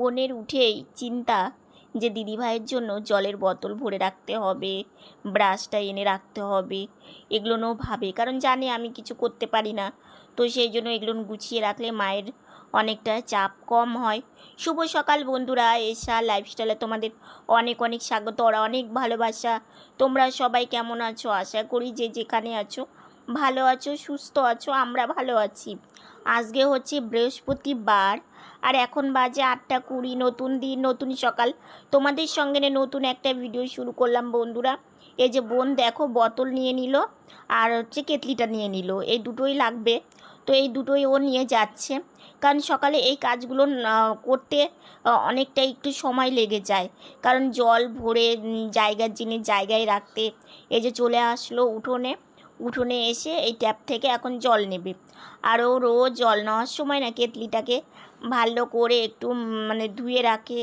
বোনের উঠেই চিন্তা যে দিদিভাইয়ের জন্য জলের বোতল ভরে রাখতে হবে, ব্রাশটা এনে রাখতে হবে। এগুলোও ভাবে, কারণ জানে আমি কিছু করতে পারি না। তো সেই জন্য এগুলো গুছিয়ে রাখলে মায়ের অনেকটা চাপ কম হয়। শুভ সকাল বন্ধুরা এসা লাইফস্টাইলে তোমাদের অনেক অনেক স্বাগত আর অনেক ভালোবাসা। তোমরা সবাই কেমন আছো? আশা করি যে যেখানে আছো, ভালো আছো, সুস্থ আছো, আমরা ভালো আছি। আজকে হচ্ছে বৃহস্পতিবার, আর এখন বাজে আটটা কুড়ি, নতুন দিন, নতুন সকাল। তোমাদের সঙ্গে নতুন একটা ভিডিও শুরু করলাম বন্ধুরা। এই যে বোন দেখো, বোতল নিয়ে নিল, আর হচ্ছে কেতলিটা নিয়ে নিল। এই দুটোই লাগবে। তো এই দুটোই ও নিয়ে যাচ্ছে। কারণ সকালে এই কাজগুলো করতে অনেকটা একটু সময় লেগে যায়। কারণ জল ভরে জায়গার জিনিস জায়গায় রাখতে, এই যে চলে আসলো উঠোনে। উঠোনে এসে এই ট্যাপ থেকে এখন জল নেবে। আর ও রোজ জল নেওয়ার সময় না কেতলিটাকে ভালো করে একটু মানে ধুয়ে রাখে।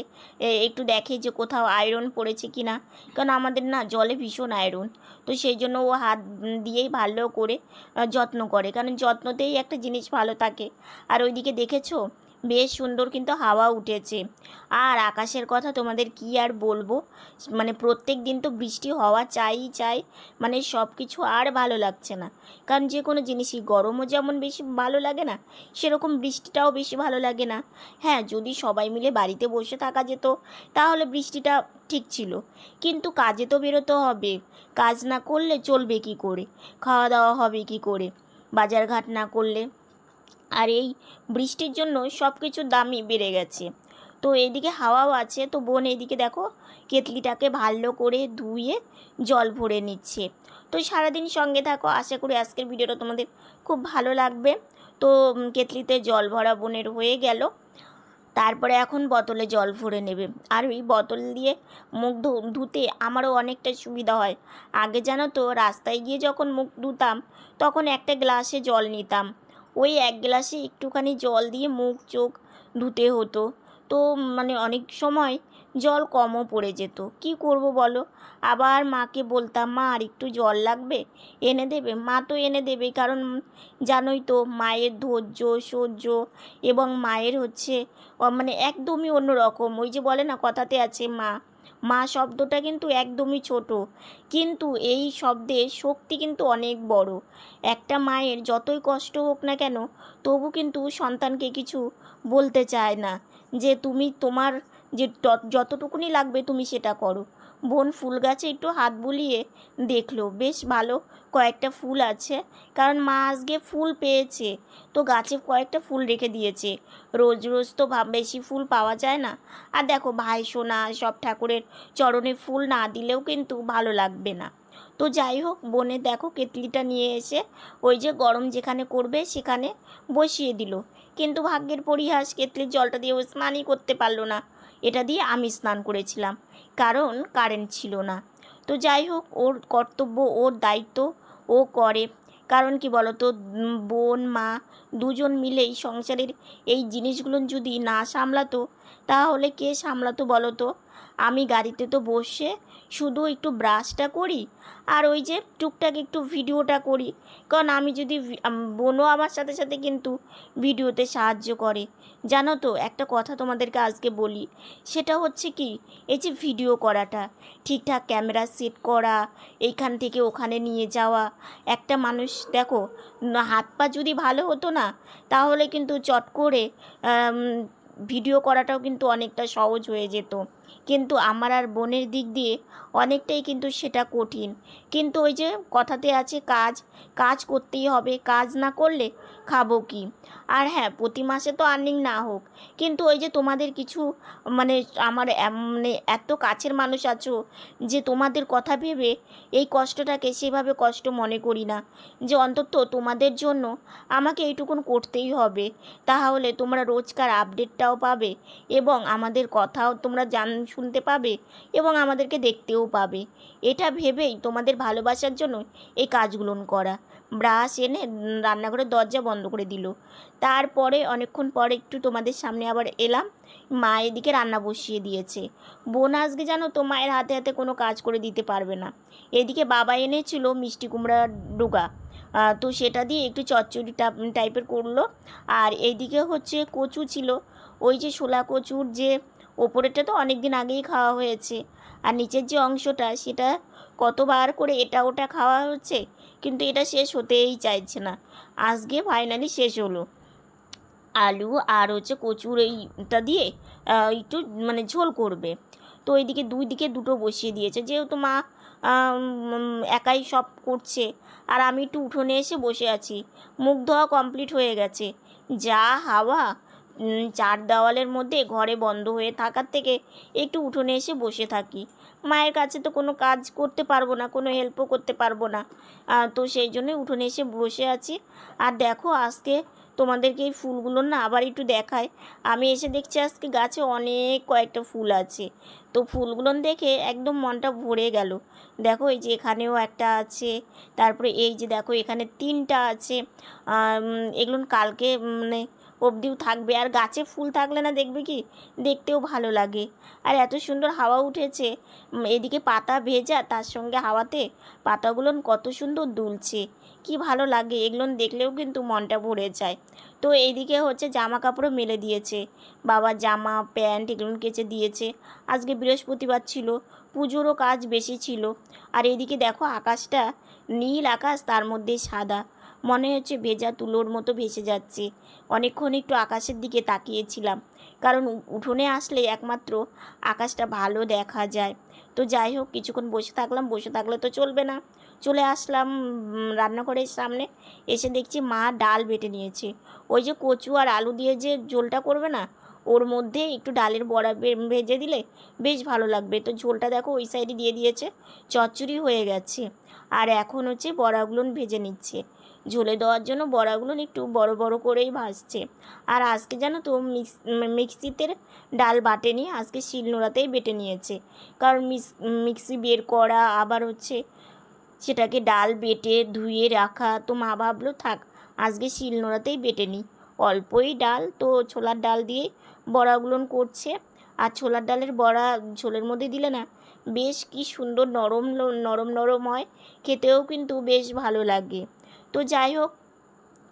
একটু দেখে যে কোথাও আয়রন পড়েছে কি না কারণ আমাদের না জলে ভীষণ আয়রন তো সেই জন্য ও হাত দিয়েই ভালো করে যত্ন করে। কারণ যত্নতেই একটা জিনিস ভালো থাকে। আর ওইদিকে দেখেছ? বেশ সুন্দর কিন্তু হাওয়া উঠেছে। আর আকাশের কথা তোমাদের কি আর বলব? মানে প্রত্যেক দিন তো বৃষ্টি হওয়া চাই চাই মানে সব কিছু আর ভালো লাগছে না। কারণ যে কোনো জিনিসই, গরমও যেমন বেশি ভালো লাগে না, সেরকম বৃষ্টিটাও বেশি ভালো লাগে না। হ্যাঁ যদি সবাই মিলে বাড়িতে বসে থাকা যেত, তাহলে বৃষ্টিটা ঠিক ছিল। কিন্তু কাজে তো বেরোতে হবে। কাজ না করলে চলবে কি করে? খাওয়া দাওয়া হবে কি করে? বাজারঘাট না করলে আর এই বৃষ্টির জন্য সব কিছুর দামই বেড়ে গেছে। তো এইদিকে হাওয়াও আছে, তো বোন এইদিকে দেখো কেতলিটাকে ভালো করে ধুয়ে জল ভরে নিচ্ছে। তো সারাদিন সঙ্গে থাকো, আশা করি আজকের ভিডিওটা তোমাদের খুব ভালো লাগবে। তো কেতলিতে জল ভরা বোনের হয়ে গেল। তারপরে এখন বোতলে জল ভরে নেবে। আর ওই বোতল দিয়ে মুখ ধুতে আমারও অনেকটা সুবিধা হয়। আগে জানো তো, রাস্তায় গিয়ে যখন মুখ ধুতাম, তখন একটা গ্লাসে জল নিতাম। ওই এক গ্লাসে একটুখানি জল দিয়ে মুখ চোখ ধুতে হতো। তো মানে অনেক সময় জল কমও পড়ে যেত। কি করব বলো? আবার মাকে বলতাম, মা, আর একটু জল লাগবে? এনে দেবে? মা তো এনে দেবে কারণ জানোই তো মায়ের ধৈর্য, সহ্য এবং মায়ের হচ্ছে মানে একদমই অন্যরকম। ওই যে বলে না, কথাতে আছে মা মা শব্দটা কিন্তু একদমই ছোট। কিন্তু এই শব্দের শক্তি কিন্তু অনেক বড়। একটা মায়ের যতই কষ্ট হোক না কেন, তবু কিন্তু সন্তানকে কিছু বলতে চায় না যে, তুমি তোমার যে, যতটুকুনি লাগবে তুমি সেটা করো। বোন ফুল গাছে একটু হাত বুলিয়ে দেখল, বেশ ভালো, কয়েকটা ফুল আছে। কারণ মা আজকে ফুল পেয়েছে, তো গাছে কয়েকটা ফুল রেখে দিয়েছে। রোজ রোজ তো ভাব বেশি ফুল পাওয়া যায় না। আর দেখো, ভাই সোনা, সব ঠাকুরের চরণে ফুল না দিলেও কিন্তু ভালো লাগবে না। তো যাই হোক, বনে দেখো কেতলিটা নিয়ে এসে ওই যে গরম যেখানে করবে সেখানে বসিয়ে দিল। কিন্তু ভাগ্যের পরিহাস কেতলির জলটা দিয়ে ও স্নানই করতে পারল না। এটা দিয়ে আমি স্নান করেছিলাম। কারণ কারেন্ট ছিল না। তো যাই হোক, ওর কর্তব্য, ওর দায়িত্ব ও করে। কারণ কি বলতো তো বোন, মা দুজন মিলেই সংসারের এই জিনিসগুলো যদি না সামলাতো তাহলে কে সামলাতো বলো তো? আমি গাড়িতে তো বসে শুধু একটু ব্রাশটা করি আর ওই যে টুকটাক একটু ভিডিওটা করি। কারণ আমি যদি বোনও আমার সাথে সাথে কিন্তু ভিডিওতে সাহায্য করে। জানো তো, একটা কথা তোমাদেরকে আজকে বলি, সেটা হচ্ছে কি, এই যে ভিডিও করাটা, ঠিকঠাক ক্যামেরা সেট করা, এইখান থেকে ওখানে নিয়ে যাওয়া, একটা মানুষ দেখো হাত পা যদি ভালো হতো না, তাহলে কিন্তু চট করে ভিডিও করাটাও কিন্তু অনেকটা সহজ হয়ে যেত। কিন্তু আমার আর বোনের দিক দিয়ে অনেকটাই কিন্তু সেটা কঠিন। কিন্তু ওই যে কথাতে আছে কাজ কাজ করতেই হবে, কাজ না করলে খাব কি? আর হ্যাঁ প্রতি মাসে তো আর্নিং না হোক, কিন্তু ওই যে তোমাদের কিছু মানে আমার মানে এত কাছের মানুষ আছো যে তোমাদের কথা ভেবে এই কষ্টটাকে সেভাবে কষ্ট মনে করি না। যে অন্তত তোমাদের জন্য আমাকে এইটুকুন করতেই হবে, তাহলে তোমরা রোজকার আপডেটটাও পাবে এবং আমাদের কথাও তোমরা জান, শুনতে পাবে এবং আমাদেরকে দেখতেও পাবে। এটা ভেবেই তোমাদের ভালোবাসার জন্য এই কাজগুলো করা। ব্রাশ এনে রান্নাঘরের দরজা বন্ধ করে দিল। তারপরে অনেকক্ষণ পরে একটু তোমাদের সামনে আবার এলাম। মা এদিকে রান্না বসিয়ে দিয়েছে। বোন আজকে জানো তো মায়ের হাতে হাতে কোনো কাজ করে দিতে পারবে না। এদিকে বাবা এনেছিল মিষ্টি কুমড়া ডোকা তো সেটা দিয়ে একটু চচ্চড়ি টাইপের করল। আর এইদিকে হচ্ছে কচু ছিল। ওই যে শোলা কচুর যে ওপরেরটা তো অনেক দিন আগেই খাওয়া হয়েছে। আর নিচের যে অংশটা সেটা কতবার করে এটা ওটা খাওয়া হচ্ছে? কিন্তু এটা শেষ হতেই চাইছে না। আজকে ফাইনালি শেষ হলো। আলু আর হচ্ছে কচুর এইটা দিয়ে একটু মানে ঝোল করবে। তো এইদিকে দুই দিকে দুটো বসিয়ে দিয়েছে। যেহেতু মা একাই সব করছে, আর আমি একটু উঠোনে এসে বসে আছি। মুখ ধোয়া কমপ্লিট হয়ে গেছে। যা হাওয়া চার দেওয়ালের মধ্যে ঘরে বন্ধ হয়ে থাকার থেকে একটু উঠোনে এসে বসে থাকি। মায়ের কাছে তো কোনো কাজ করতে পারব না, কোনো হেল্পও করতে পারব না। তো সেই জন্য উঠোনে এসে বসে আছি। আর দেখো আজকে তোমাদেরকে এই ফুলগুলো না আবার একটু দেখায় আমি এসে দেখছি আজকে গাছে অনেক কয়েকটা ফুল আছে। তো ফুলগুলো দেখে একদম মনটা ভরে গেল। দেখো এই যে এখানেও একটা আছে, তারপরে এই যে দেখো এখানে তিনটা আছে। এগুলো কালকে মানে অবধিও থাকবে। আর গাছে ফুল থাকলে না দেখবে কি? দেখতেও ভালো লাগে। আর এত সুন্দর হাওয়া উঠেছে। এদিকে পাতা ভেজা, তার সঙ্গে হাওয়াতে পাতাগুলো কত সুন্দর দুলছে। কি ভালো লাগে, এগুলো দেখলেও কিন্তু মনটা ভরে যায়। তো এইদিকে হচ্ছে জামা কাপড়ও মেলে দিয়েছে। বাবা জামা, প্যান্ট এগুলো কেচে দিয়েছে। আজকে বৃহস্পতিবার ছিল, পুজোরও কাজ বেশি ছিল। আর এইদিকে দেখো আকাশটা নীল আকাশ, তার মধ্যে সাদা। মনে হচ্ছে ভেজা তুলোর মতো ভেসে যাচ্ছে। অনেকক্ষণ একটু আকাশের দিকে তাকিয়েছিলাম, কারণ উঠোনে আসলে একমাত্র আকাশটা ভালো দেখা যায়। তো যাই হোক, কিছুক্ষণ বসে থাকলাম, বসে থাকলে তো চলবে না। চলে আসলাম রান্নাঘরের সামনে, এসে দেখছি মা ডাল বেটে নিয়েছে। ওই যে কচু আর আলু দিয়ে যে ঝোলটা করবে না, ওর মধ্যে একটু ডালের বড়া ভেজে দিলে বেশ ভালো লাগবে। তো ঝোলটা দেখো ওই সাইডে দিয়ে দিয়েছে, চচ্চড়ি হয়ে গেছে। আর এখন হচ্ছে বড়াগুলো ভেজে নিচ্ছে। ঝোলে দেওয়ার জন্য বড়াগুলো একটু বড় বড় করেই ভাজছে। আর আজকে জানো তো মিক্স মিক্সিতে ডাল বাটেনি আজকে শিলনোড়াতেই বেটে নিয়েছে। কারণ মিক্স বের করা আবার হচ্ছে সেটাকে ডাল বেটে ধুয়ে রাখা, তো মা ভাবলো থাক, আজকে শিলনোড়াতেই বেটে নিই। অল্পই ডাল, তো ছোলার ডাল দিয়ে বড়াগুলো করছে। আর ছোলার ডালের বড়া ঝোলের মধ্যে দিলে না বেশ কি সুন্দর নরম নরম নরম হয়, খেতেও কিন্তু বেশ ভালো লাগে। তো যাই হোক,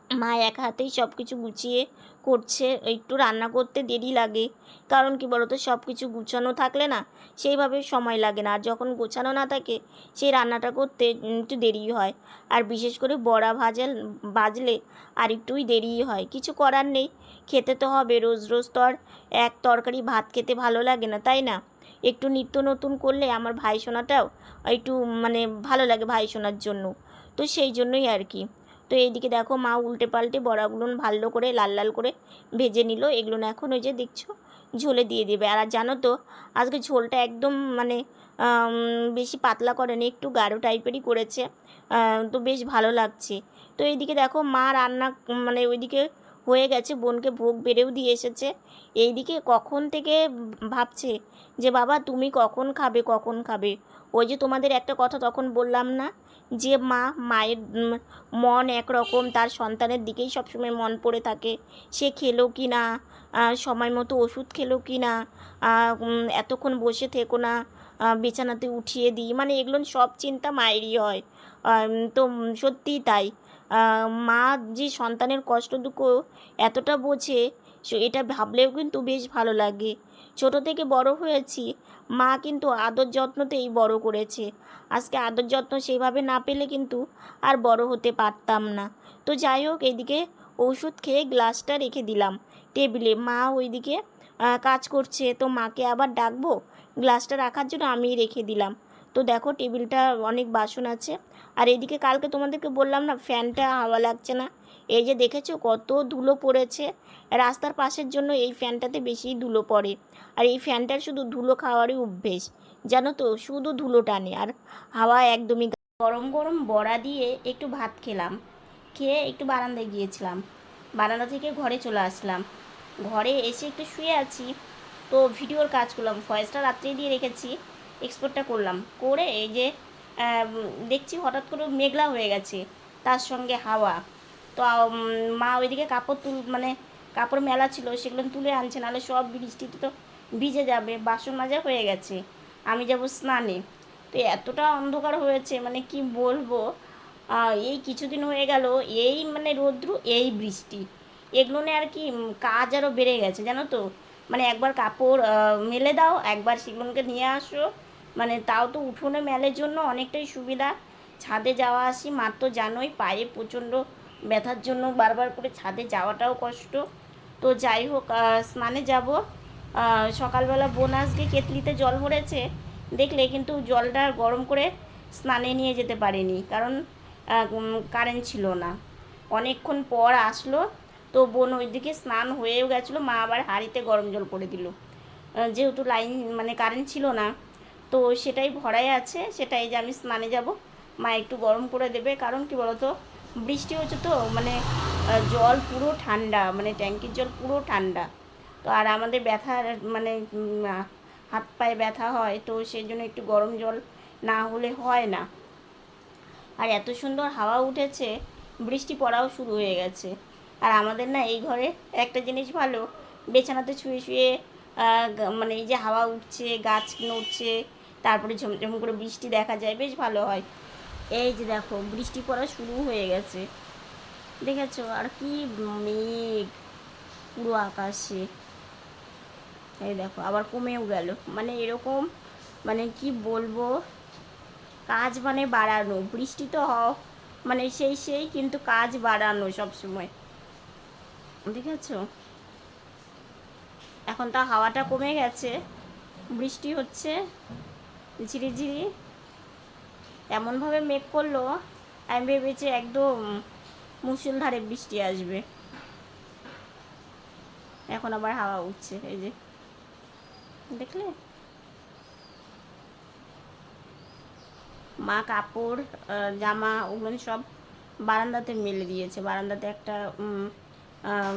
মা এক হাতেই সব কিছু গুছিয়ে করছে। একটু রান্না করতে দেরি লাগে। কারণ কি বলতো সব কিছু গুছানো থাকলে না সেইভাবে সময় লাগে না। আর যখন গোছানো না থাকে, সেই রান্নাটা করতে একটু দেরি হয়। আর বিশেষ করে বড়া ভাজাল বাজলে আর একটুই দেরি হয়। কিছু করার নেই। খেতে তো হবে, রোজ রোজ তো আর এক তরকারি ভাত খেতে ভালো লাগে না, তাই না? একটু নিত্য নতুন করলে আমার ভাই সোনাটাও একটু মানে ভালো লাগে ভাই সোনার জন্য। তো সেই জন্যই আর কি। তো এইদিকে দেখো মা উল্টে পাল্টে বড়াগুলো ভালো করে, লাল লাল করে ভেজে নিল। এগুলো এখন ওই যে দেখছ, ঝোলে দিয়ে দেবে। আর জানো তো, আজকে ঝোলটা একদম মানে বেশি পাতলা করেনি, একটু গাঢ় টাইপেরই করেছে। তো বেশ ভালো লাগছে। তো এইদিকে দেখো মা রান্না মানে ওইদিকে হয়ে গেছে, বোনকে ভোগ বেড়েও দিয়ে এসেছে। এইদিকে কখন থেকে ভাবছে যে, বাবা, তুমি কখন খাবে কখন খাবে? ওই যে তোমাদের একটা কথা তখন বললাম না? যে, মা, মায়ের মন একরকম, তার সন্তানের দিকেই সবসময় মন পড়ে থাকে। সে খেলো কি না? সময় মতো ওষুধ খেলো কি না? এতক্ষণ বসে থেকো না। বিছানাতে উঠিয়ে দিই। মানে এগুলো সব চিন্তা মায়েরই হয়। তো সত্যিই তাই। মা যে সন্তানের কষ্ট দুঃখ এতটা বোঝে এটা ভাবলেও কিন্তু বেশ ভালো লাগে। ছোট থেকে বড় হয়েছি, মা কিন্তু আদর যত্নতেই বড় করেছে। আজকে আদর যত্ন সেইভাবে না পেলে কিন্তু আর বড় হতে পারতাম না। তো যাই হোক এইদিকে ওষুধ খেয়ে গ্লাসটা রেখে দিলাম। টেবিলে মা ওইদিকে কাজ করছে, তো মাকে আবার ডাকবো। গ্লাসটা রাখার জন্য আমি রেখে দিলাম। তো দেখো, টেবিলটা অনেক বাসন আছে। আর এদিকে কালকে তোমাদেরকে বললাম না, ফ্যানটা হাওয়া লাগছে না। এই যে দেখেছ কত ধুলো পড়েছে? রাস্তার পাশের জন্য এই ফ্যানটাতে বেশি ধুলো পড়ে। আর এই ফ্যানটার শুধু ধুলো খাওয়ারই অভ্যেস, জানো তো? শুধু ধুলো টানে। আর হাওয়া একদমই গরম গরম বড়া দিয়ে একটু ভাত খেলাম। খেয়ে একটু বারান্দায় গিয়েছিলাম। বারান্দা থেকে ঘরে চলে আসলাম। ঘরে এসে একটু শুয়ে আছি। তো ভিডিওর কাজ করলাম। ভয়েসটা রাত্রে দিয়ে রেখেছি। এক্সপোর্টটা করলাম। করে এই যে দেখছি হঠাৎ করে মেঘলা হয়ে গেছে, তার সঙ্গে হাওয়া। তো মা ওইদিকে কাপড় তুল মানে কাপড় মেলা ছিল, সেগুলো তুলে আনছে, নাহলে সব বৃষ্টিতে তো ভিজে যাবে, বাসন মাজা হয়ে গেছে, আমি যাব স্নানে। তো এতটা অন্ধকার হয়েছে মানে কি বলব? এই কিছুদিন হয়ে গেল, এই মানে রৌদ্র, এই বৃষ্টি। এগুলো নিয়ে আর কি কাজ আরও বেড়ে গেছে, জানো তো? মানে একবার কাপড় মেলে দাও, একবার সেগুলোকে নিয়ে আসো মানে তাও তো উঠোনে মেলের জন্য অনেকটাই সুবিধা। ছাদে যাওয়া আসি মার তো জানোই পায়ে প্রচণ্ড ব্যথার জন্য বারবার করে ছাদে যাওয়াটাও কষ্ট। তো যাই হোক স্নানে যাব। সকালবেলা বোন আজকে কেতলিতে জল ভরেছে, দেখলে কিন্তু জলটা গরম করে স্নানে নিয়ে যেতে পারিনি, কারণ কারেন্ট ছিল না। অনেকক্ষণ পর আসলো, তো বোন ওইদিকে স্নান হয়েও গেছিল, মা আবার হাঁড়িতে গরম জল করে দিল। যেহেতু লাইন মানে কারেন্ট ছিল না তো সেটাই ভরাই আছে, সেটাই যে আমি স্নানে যাব। মা একটু গরম করে দেবে, কারণ কি বলতো, বৃষ্টি হচ্ছে তো মানে জল পুরো ঠান্ডা মানে ট্যাঙ্কির জল পুরো ঠান্ডা। তো আর আমাদের ব্যথার মানে হাত পায়ে ব্যথা হয়, তো সেই জন্য একটু গরম জল না হলে হয় না। আর এত সুন্দর হাওয়া উঠেছে, বৃষ্টি পড়াও শুরু হয়ে গেছে। আর আমাদের না এই ঘরে একটা জিনিস ভালো, বিছানাতে শুয়ে শুয়ে মানে এই যে হাওয়া উঠছে, গাছ নড়ছে তারপরে ঝমঝম করে বৃষ্টি দেখা যায়, বেশ ভালো হয়। এই যে দেখো, বৃষ্টি পড়া শুরু হয়ে গেছে। দেখেছ? আর কি মেঘ, পুরো আকাশে। এই দেখো, আবার কমেও গেল। মানে এরকম মানে কি বলব, কাজ মানে বাড়ানো। বৃষ্টি তো হ মানে সেই সেই, কিন্তু কাজ বাড়ানো সব সময় দেখেছ? এখন তা হাওয়াটা কমে গেছে। বৃষ্টি হচ্ছে। ঝিরিঝিরি এমনভাবে মেঘ করল, আমি ভেবেছি একদম মুসুলধারে বৃষ্টি আসবে। এখন আবার হাওয়া উঠছে, এই যে। দেখলে? মা কাপড় জামা ওগুলো সব বারান্দাতে মেলে দিয়েছে। বারান্দাতে একটা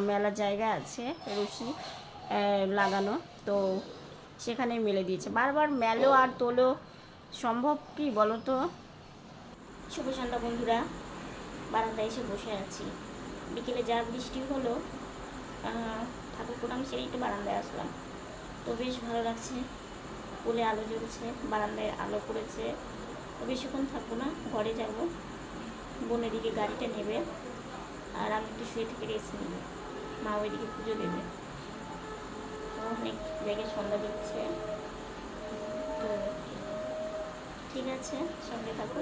মেলার জায়গা আছে, রশি লাগানো। তো সেখানে মেলে দিয়েছে। বারবার মেলো আর তোলো সম্ভব কি বলো তো শুভ সন্ধ্যা বন্ধুরা, বারান্দায় এসে বসে আছি। বিকেলে যা বৃষ্টি হলো ঠাকুর প্রণাম সেই একটু বারান্দায় আসলাম। তো বেশ ভালো লাগছে পুলে আলো জ্বলছে, বারান্দায় আলো পড়েছে। তো বেশিক্ষণ থাকব না, ঘরে যাব। বোনের দিকে গাড়িটা নেবে, আর আমি একটু শুয়ে থেকে রেস্ট নেব। মা ওইদিকে পুজো দেবে। জায়গায় সন্ধ্যা দিচ্ছে। তো ঠিক আছে, সঙ্গে থাকো।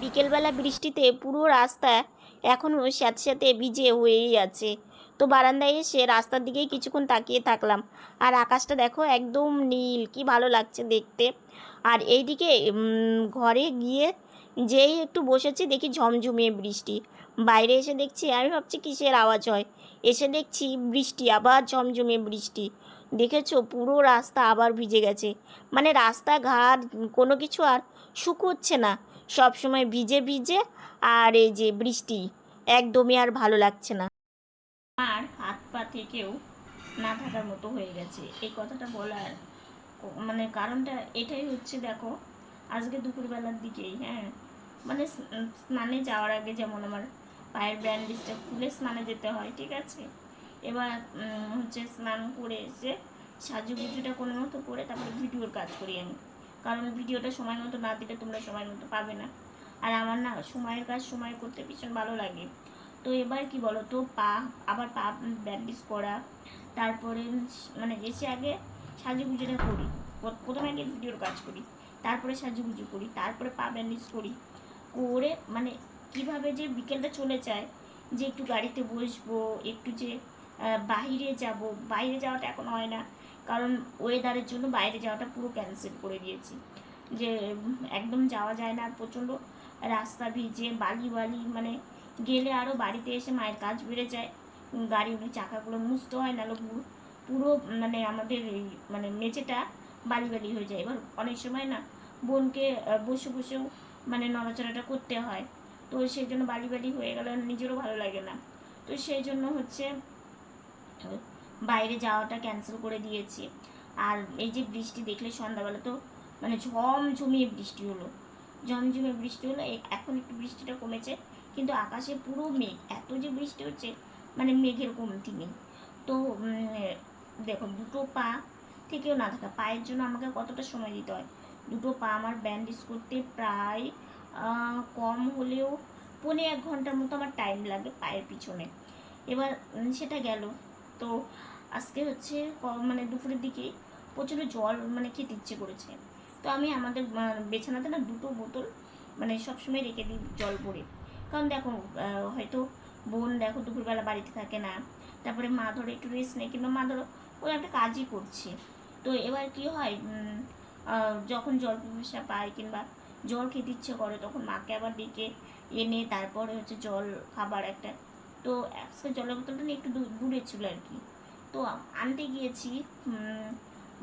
বিকেলবেলা বৃষ্টিতে পুরো রাস্তা এখনও স্যাঁতে স্যাঁতে ভিজে হয়েই আছে। তো বারান্দায় এসে রাস্তার দিকেই কিছুক্ষণ তাকিয়ে থাকলাম। আর আকাশটা দেখো একদম নীল, কি ভালো লাগছে দেখতে। আর এইদিকে ঘরে গিয়ে যেই একটু বসেছি দেখি ঝমঝমিয়ে বৃষ্টি। বাইরে এসে দেখছি, আমি ভাবছি কিসের আওয়াজ হয়? এসে দেখছি বৃষ্টি, আবার ঝমঝমিয়ে বৃষ্টি। দেখেছ, পুরো রাস্তা আবার ভিজে গেছে। মানে রাস্তাঘাট, কোনো কিছু আর শুকোচ্ছে না। সব সময় ভিজে ভিজে আর এই যে বৃষ্টি, একদমই আর ভালো লাগছে না। আর হাত পা থেকেও না থাকার মতো হয়ে গেছে। এই কথাটা বলার মানে কারণটা এটাই হচ্ছে, দেখো, আজকে দুপুরবেলার দিকেই হ্যাঁ? মানে স্ন- স্নানে যাওয়ার আগে যেমন আমার পায়ের ব্যান্ডেজটা খুলে স্নানে যেতে হয়, ঠিক আছে? এবার হচ্ছে স্নান করে এসে সাজুগুজুটা কোনো মতো করে তারপরে ভিডিওর কাজ করি আমি। কারণ ভিডিওটা সময় মতো না দিলে তোমরা সময় মতো পাবে না। আর আমার না সময়ের কাজ সময় করতে ভীষণ ভালো লাগে। তো এবার কি বলো তো পা, আবার পা ব্যান্ডেজ করা, তারপরে মানে এসে আগে সাজুগুজুটা করি। প্রথমে আগে ভিডিওর কাজ করি, তারপরে সাজুগুজু করি, তারপরে পা ব্যান্ডেজ করি। করে মানে কীভাবে যে বিকেলটা চলে যায়, যে একটু গাড়িতে বসবো, একটু যে বাইরে যাব, বাইরে যাওয়াটা এখন হয় না। কারণ ওয়েদারের জন্য বাইরে যাওয়াটা পুরো ক্যান্সেল করে দিয়েছি। যে, একদম যাওয়া যায় না প্রচণ্ড রাস্তা ভিজে, বালি বালি মানে গেলে আরও বাড়িতে এসে মায়ের কাজ বেড়ে যায়। গাড়ির চাকাগুলো মুছতে হয় না পুরো পুরো মানে আমাদের মানে মেঝেটা বালি বালি হয়ে যায়। এবার অনেক সময় না বোনকে বসে বসেও মানে নড়াচড়াটা করতে হয়। তো সেই জন্য বালি বালি হয়ে গেলে, নিজেরও ভালো লাগে না। তো সেই জন্য হচ্ছে বাইরে যাওয়াটা ক্যান্সেল করে দিয়েছি। আর এই যে বৃষ্টি দেখলে সন্ধ্যাবেলা তো মানে ঝমঝমিয়ে বৃষ্টি হলো। ঝমঝমিয়ে বৃষ্টি হলো এখন একটু বৃষ্টিটা কমেছে, কিন্তু আকাশে পুরো মেঘ। এত যে বৃষ্টি হচ্ছে মানে মেঘের কমতি নেই। তো দেখো দুটো পা থেকেও না থাকা, পায়ের জন্য আমাকে কতটা সময় দিতে হয়? দুটো পা আমার ব্যান্ডেজ করতে প্রায় কম হলেও পৌনে এক ঘণ্টার মতো আমার টাইম লাগে পায়ের পিছনে। এবার সেটা গেল। তো আজকে হচ্ছে মানে দুপুরের দিকে প্রচণ্ড জল মানে খেতে ইচ্ছে করেছে। তো আমি আমাদের বিছানাতে না দুটো বোতল মানে সবসময় রেখে দিই জল ভরে। কারণ দেখো হয়তো বোন দেখো দুপুরবেলা বাড়িতে থাকে না, তারপরে মা ধরো একটু রেস্ট নেয়, কিংবা মা ধরো ওরা একটা কাজই করছে। তো এবার কি হয় যখন জল পিপাসা পায় কিংবা জল খেতে ইচ্ছে করে, তখন মাকে আবার ডেকে এনে তারপরে হচ্ছে জল খাবার একটা। তো আজকে জলের বোতলটা না একটু দূরে ছিল আর কি। তো আনতে গিয়েছি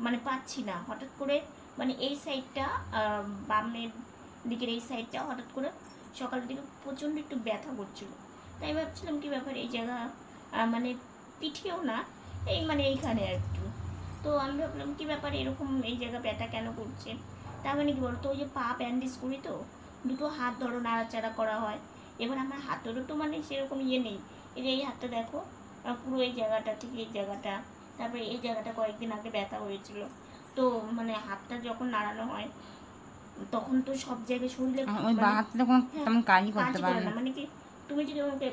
মানে পাচ্ছি না। হঠাৎ করে মানে এই সাইডটা বামের দিকের এই সাইডটা হঠাৎ করে সকালের দিকে প্রচণ্ড একটু ব্যথা করছিল। তাই ভাবছিলাম কি ব্যাপার, এই জায়গা মানে পিঠেও না, এই মানে এইখানে আর একটু তো আমি ভাবলাম কি ব্যাপার? এরকম এই জায়গা ব্যথা কেন করছে? তার মানে কি বলতো? ওই যে পা ব্যান্ডেজ করি তো দুটো হাত ধরো নাড়াচাড়া করা হয়। এবার আমার হাতেরও তো মানে সেরকম ইয়ে নেই। এই যে এই হাতটা দেখো পুরো এই জায়গাটা থেকে এই জায়গাটা। তারপরে এই জায়গাটা কয়েকদিন আগে ব্যথা হয়েছিল। তো মানে হাতটা যখন নাড়ানো হয় তখন তো সব জায়গায় শরীরে মানে- হ্যাঁ, তেমন কাজই করতে পারে না। মানে কি তুমি যদি আমাকে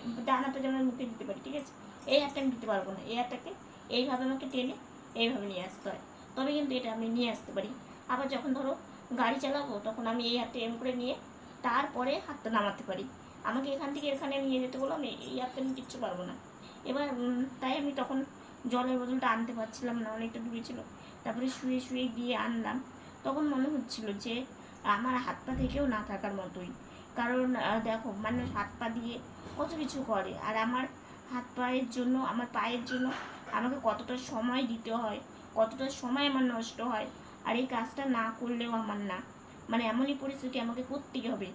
হাতে যেমন মুখে দিতে পারি ঠিক আছে? এই হাতটা আমি দিতে পারব না। এই হাতটাকে এইভাবে আমাকে টেনে এইভাবে নিয়ে আসতে হয়। তবে কিন্তু এটা আমি নিয়ে আসতে পারি। আবার যখন ধরো গাড়ি চালাবো, তখন আমি এই হাতটা এম করে নিয়ে তারপরে হাতটা নামাতে পারি। আমাকে এখান থেকে এখানে নিয়ে যেতে বলো আমি এই হাতটা আমি কিচ্ছু পারব না। এবার তাই আমি তখন জলের বোতলটা আনতে পারছিলাম না, অনেকটা দূরে ছিল। তারপরে শুয়ে শুয়ে গিয়ে আনলাম। তখন মনে হচ্ছিল যে, আমার হাত পা থেকেও না থাকার মতোই। কারণ দেখো, মানুষ হাত পা দিয়ে কত কিছু করে। আর আমার হাত পায়ের জন্য, আমার পায়ের জন্য আমাকে কতটা সময় দিতে হয়, কতটা সময় আমার নষ্ট হয়, আর এই কাজটা না করলেও আমার না। মানে এমনই পরিস্থিতি আমাকে করতেই হবে।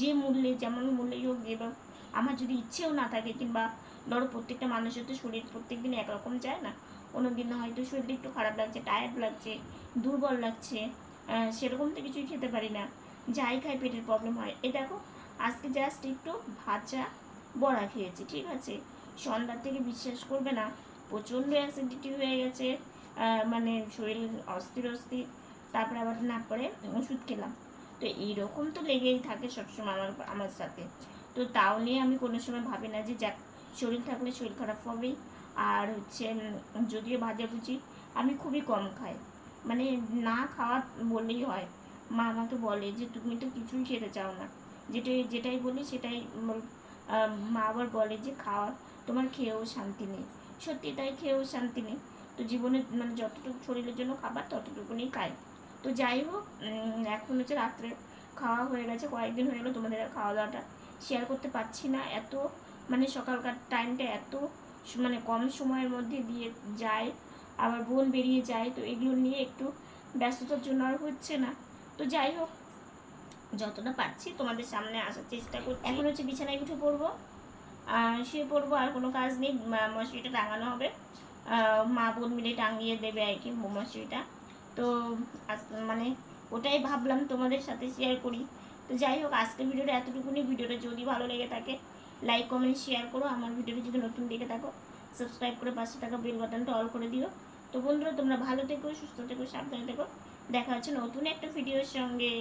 যে মূল্যে, যেমন মূল্যেই হোক এবং আমার যদি ইচ্ছেও না থাকে, কিংবা ধরো প্রত্যেকটা মানুষের তো শরীর প্রত্যেক দিন একরকম যায় না। কোনো দিন হয়তো শরীর একটু খারাপ লাগছে টায়ার্ড লাগছে, দুর্বল লাগছে সেরকম তো কিছুই খেতে পারি না। যাই খাই পেটের প্রবলেম হয়। এ দেখো, আজকে জাস্ট একটু ভাজা বড়া খেয়েছি, ঠিক আছে? সন্ধ্যার থেকে বিশ্বাস করবে না প্রচণ্ড অ্যাসিডিটি হয়ে গেছে মানে শরীর অস্থির অস্থির, তারপরে আবার না পরে ওষুধ খেলাম। তো এইরকম তো লেগেই থাকে সবসময় আমার আমার সাথে। তো তাও নিয়ে আমি কোনো সময় ভাবি না যে যাক, শরীর থাকলে শরীর খারাপ হবেই। আর হচ্ছে যদিও ভাজাভুজি আমি খুবই কম খাই। মানে না খাওয়া বললেই হয়। মা আমাকে বলে যে, তুমি তো কিছুই খেতে চাও না। যেটাই যেটাই বলি সেটাই মা আবার বলে যে, খাওয়া, তোমার খেয়েও শান্তি নেই। সত্যি তাই খেয়েও শান্তি নেই। তো জীবনে মানে যতটুকু শরীরের জন্য খাবার, ততটুকুনি খাই। তো যাই হোক এখন হচ্ছে রাত্রে খাওয়া হয়ে গেছে, কয়েকদিন হয়ে গেলো তোমাদের খাওয়া দাওয়াটা শেয়ার করতে পারছি না। এত মানে সকালকার টাইমটা এত মানে কম সময়ের মধ্যে দিয়ে যায়, আবার বোন বেরিয়ে যায়, তো এগুলো নিয়ে একটু ব্যস্ততার জন্য আর হচ্ছে না। তো যাই হোক, যতটা পারছি তোমাদের সামনে আসার চেষ্টা করছি। এখন হচ্ছে বিছানায় উঠে পড়ব। শুয়ে পড়ব আর কোনো কাজ নেই মশারিটা টাঙানো হবে। মা বোন মিলে টাঙিয়ে দেবে আর কি মশারিটা তো মানে ওটাই ভাবলাম তোমাদের সাথে শেয়ার করি। তো যাই হোক আজকের ভিডিওটা এতটুকুনি। ভিডিওটা যদি ভালো লেগে থাকে লাইক কমেন্ট শেয়ার করো। আমার ভিডিওটা যদি নতুন দেখে থাকো সাবস্ক্রাইব করে পাশে থাকা বেল বাটনটা অল করে দিও। তো বন্ধুরা, তোমরা ভালো থেকো, সুস্থ থেকো, সাবধানে থেকো। দেখা হচ্ছে নতুন একটা ভিডিওর সঙ্গে।